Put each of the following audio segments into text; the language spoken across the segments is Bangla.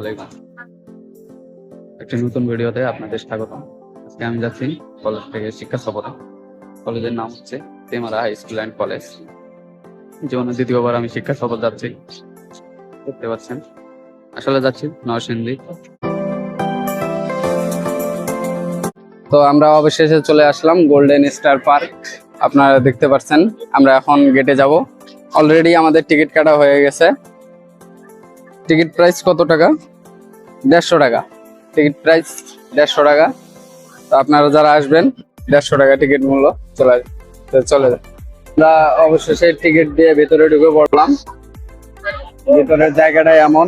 আলাইকুম। একটি নতুন ভিডিওতে আপনাদের আজকে আমি যাচ্ছি কলেজ থেকে শিক্ষা সফরে। কলেজের নাম হচ্ছে তেমারা হাই স্কুল অ্যান্ড কলেজ। জীবনে দ্বিতীয়বার আমি শিক্ষা সফর যাচ্ছি। দেখতে পাচ্ছেন। আসলে যাচ্ছি নরসিংদী। তো আমরা অবশেষে চলে আসলাম গোল্ডেন স্টার পার্ক আপনারা দেখতে পাচ্ছেন। আমরা এখন গেটে যাব। অলরেডি আমাদের টিকিট কাটা হয়ে গেছে। টিকিট প্রাইস কত টাকা? দেড়শো টাকা। টিকিট প্রাইস দেড়শো টাকা। তো আপনারা যারা আসবেন, দেড়শো টাকা টিকিট মূল্য চলে চলে যান অবশেষে টিকিট দিয়ে ভেতরে ঢুকে পড়লাম। ভেতরের জায়গাটা এমন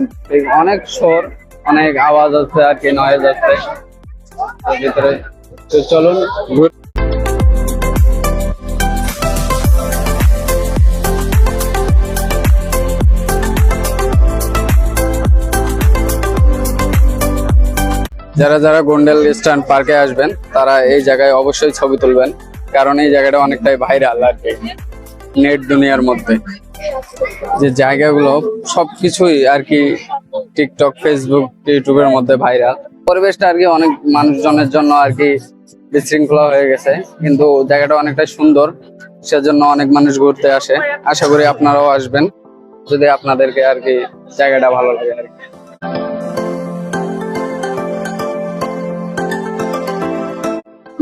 অনেক শোর অনেক আওয়াজ হচ্ছে আর কি নয়েজ তো ভিতরে চলুন যারা যারা গোন্ডেল স্ট্যান্ড পার্কে আসবেন, তারা এই জায়গায় অবশ্যই ছবি তুলবেন, কারণ এই জায়গাটা অনেকটাই ভাইরাল আর কি, নেট দুনিয়ার মধ্যে। যে জায়গাগুলো সবকিছুই আর কি টিকটক ফেসবুক ইউটিউবের মধ্যে ভাইরাল পরিবেশটা আর কি অনেক মানুষজনের জন্য আর কি বিশৃঙ্খলা হয়ে গেছে, কিন্তু জায়গাটা অনেকটাই সুন্দর, সেজন্য অনেক মানুষ ঘুরতে আসে। আশা করি আপনারাও আসবেন, যদি আপনাদেরকে আর কি জায়গাটা ভালো লাগে আর কি।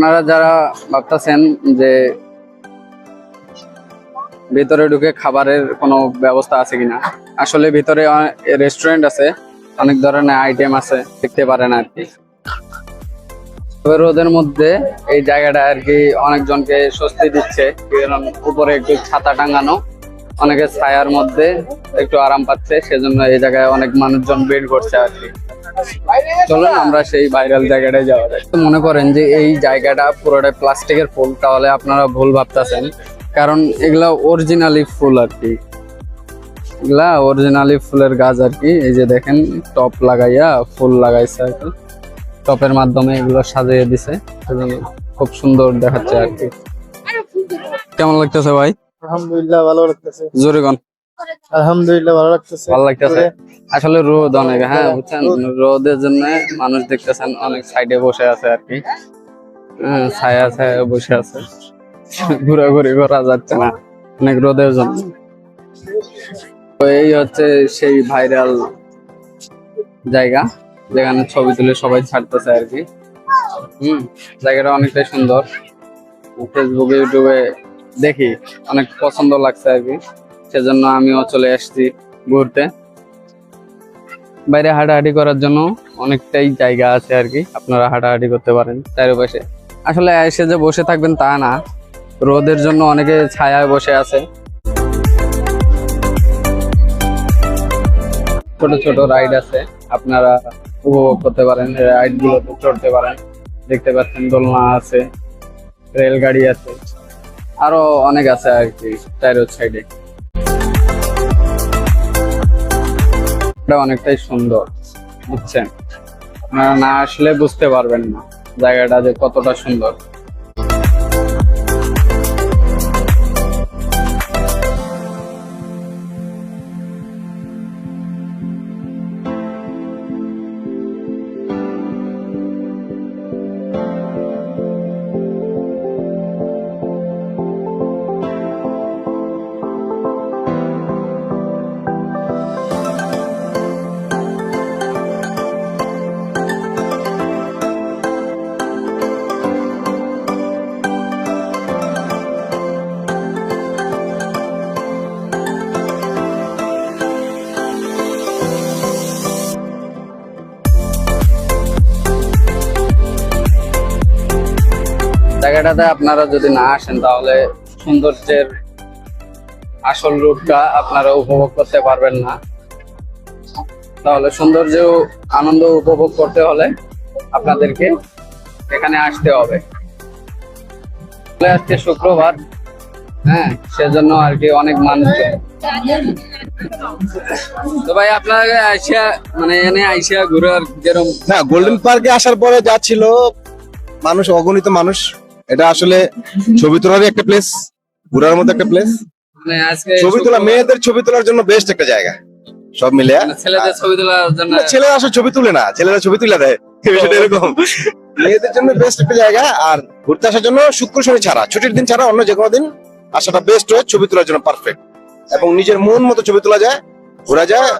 আপনারা যারা ভাবতেছেন যে ভিতরে ঢুকে খাবারের কোনো ব্যবস্থা আছে কিনা, আসলে ভিতরে রেস্টুরেন্ট আছে, অনেক ধরনের আইটেম আছে, দেখতে পারেন আর কি। রোদের মধ্যে এই জায়গাটা আর কি অনেকজনকে স্বস্তি দিচ্ছে, কারণ উপরে একটু ছাতা টাঙানো, অনেকে ছায়ার মধ্যে একটু আরাম পাচ্ছে, সেজন্য এই জায়গায় অনেক মানুষজন বের করছে আর কি। চলুন আমরা সেই ভাইরাল জায়গাটায় যাওয়া তো মনে করেন যে এই জায়গাটা পুরোটাই প্লাস্টিকের ফুল তাহলে আপনারা ভুল ভাবতেছেন। কারণ এগুলা অরিজিনালি ফুল আর কি। এগুলা অরিজিনালি ফুলের গাছ আর কি। এই যে দেখেন টপ লাগাইয়া ফুল লাগাইছে আর কি। টপের মাধ্যমে এগুলো সাজিয়ে দিছে। খুব সুন্দর দেখাচ্ছে আর কি। কেমন লাগতেছে ভাই? আলহামদুলিল্লাহ ভালো লাগতেছে। জোরে আলহামদুলিল্লাহ ভালো লাগতেছে। ভালো লাগতেছে। আসলে রোদ অনেক হ্যাঁ বুঝছেন? রোদের জন্য মানুষ দেখতেছেন অনেক সাইডে বসে আছে আর কি। হ্যাঁ, ছায়া ছায়া বসে আছে। ঘোরাঘুরি করা যাচ্ছে না অনেক রোদের জন্য। তো এই হচ্ছে সেই ভাইরাল জায়গা যেখানে ছবি তুলে সবাই ছাড়তেছে আর কি। হম জায়গাটা অনেকটাই সুন্দর। ফেসবুকে ইউটিউবে দেখি অনেক পছন্দ লাগছে আর কি। সেজন্য আমিও চলে আসছি ঘুরতে। বাইরে হাঁটাহাঁটি করার জন্য অনেকটাই জায়গা আছে আর কি, আপনারা হাঁটাহাঁটি করতে পারেন চারিপাশে। আসলে এসে যে বসে থাকবেন তা না, রোদের জন্য অনেকে ছায়ায় বসে আছে। ছোট ছোট রাইড আছে, আপনারা উপভোগ করতে পারেন রাইড গুলোতে চড়তে পারেন। দেখতে পাচ্ছেন দোলনা আছে, রেলগাড়ি আছে, আরও অনেক আছে আর কি চাইরো সাইডে। এটা অনেকটাই সুন্দর বুঝছেন? আপনারা না আসলে বুঝতে পারবেন না জায়গাটা যে কতটা সুন্দর। জায়গাটাতে আপনারা যদি না আসেন, তাহলে সৌন্দর্যের আসল রূপটা আপনারা উপভোগ করতে পারবেন না। তাহলে সৌন্দর্য, আনন্দ উপভোগ করতে হলে আপনাদেরকে এখানে আসতে হবে। আজকে শুক্রবার হ্যাঁ সেজন্য আর কি অনেক মানুষ তো ভাই, আপনাকে আইসা মানে এনে আইসা ঘুরার যেরকম না গোল্ডেন পার্কে আসার পরে যা ছিল, মানুষ, অগণিত মানুষ এটা আসলে ছবি তোলারই একটা প্লেস ঘুরার মতো একটা প্লেস মানে আজকে ছবি তোলা মেয়েদের ছবি তোলার জন্য বেস্ট একটা জায়গা। সব মিলে মানে ছেলেদের ছবি তোলার জন্য ছেলেরা আসলে ছবি তুলে না ছেলেরা ছবি তুলে দেয়। বিষয়টা এরকম। মেয়েদের জন্য বেস্ট একটা জায়গা আর ঘুরতে আসার জন্য শুক্র শনি ছাড়া ছুটির দিন ছাড়া অন্য যে কোনো দিন আসাটা বেস্ট হয় ছবি তোলার জন্য পারফেক্ট এবং নিজের মন মতো ছবি তোলা যায় ঘোরা যায়।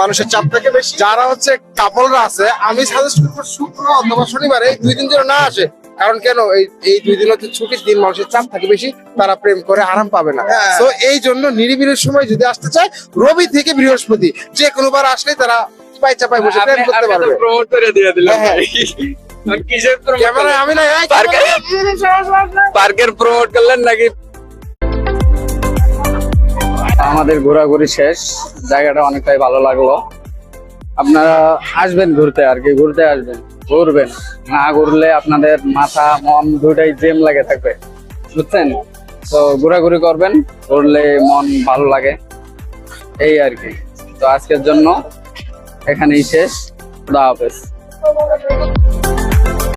মানুষের চাপ থাকে বেশি। যারা হচ্ছে কাপলরা আছে আমি সাজেস্ট করব শুক্র অথবা শনিবারে দুই দিন যেন না আসে। কারণ কেন? এই এই দুই দিন হচ্ছে ছুটির দিন মানুষের চাপ থাকে বেশি তারা প্রেম করে আরাম পাবে না। হ্যাঁ। তো এই জন্য নিরিবিলির সময় যদি আসতে চায় রবি থেকে বৃহস্পতি যে কোনো বার আসলে তারা পাই চাপাই বসে প্রেম করতে পারবে। প্রমোট করে দিয়ে দিলাম হ্যাঁ, করলেন? আমি না পার্কের প্রমোট করলেন নাকি? আমাদের ঘোরাঘুরি শেষ জায়গাটা অনেকটাই ভালো লাগল। আপনারা আসবেন ঘুরতে আর কি ঘুরতে আসবেন। ঘুরবেন। না ঘুরলে আপনাদের মাথা, মন দুটাই জেম লাগে থাকবে। বুঝছেন? তো ঘোরাঘুরি করবেন ঘুরলে মন ভালো লাগে। এই আর কি। তো আজকের জন্য এখানেই শেষ। খুদা হাফেজ।